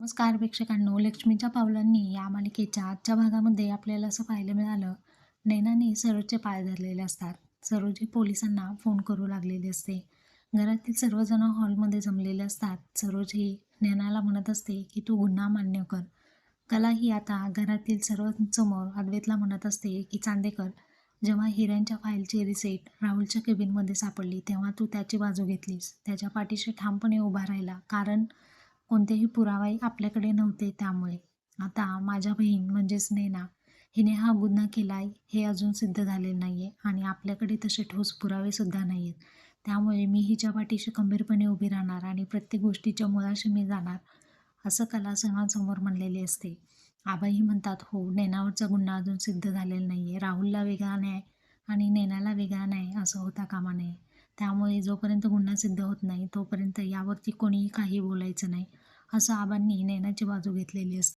नमस्कार प्रेक्षकांनो लक्ष्मीच्या पावलांनी या मालिकेच्या आजच्या भागामध्ये आपल्याला असं पाहायला मिळालं नैनाने सरोजचे पाय धरलेले असतात. सरोज पोलिसांना फोन करू लागलेली असते. घरातील सर्वजण हॉलमध्ये जमलेले असतात. सरोज ही नैनाला म्हणत असते की तू गुन्हा मान्य कर. कला ही आता घरातील सर्वांसमोर अद्वैतला म्हणत असते की चांदेकर जेव्हा हिऱ्यांच्या फाईलची रिसेट राहुलच्या केबिनमध्ये सापडली तेव्हा तू त्याची बाजू घेतलीस. त्याच्या पाठीशी ठामपणे उभा राहिला. कारण कोणतेही पुरावे आपल्याकडे नव्हते त्यामुळे. आता माझ्या बहीण म्हणजेच नेना हिने हा गुन्हा केला आहे हे अजून सिद्ध झालेलं नाही आहे आणि आपल्याकडे तसे ठोस पुरावेसुद्धा नाही आहेत त्यामुळे मी हिच्या पाठीशी खंबीरपणे उभी राहणार आणि प्रत्येक गोष्टीच्या मुळाशी मी जाणार असं कला सर्वांसमोर म्हणलेली असते. आबाही म्हणतात हो नैनावरचा गुन्हा अजून सिद्ध झालेला नाही आहे राहुलला वेगळा न्याय आणि नैनाला वेगळा न्याय असं होता कामा नये. त्यामुळे जोपर्यंत गुन्हा सिद्ध होत नाही तोपर्यंत यावरती कोणीही काही बोलायचं नाही. असं आबांनी नैनाची बाजू घेतलेली असते.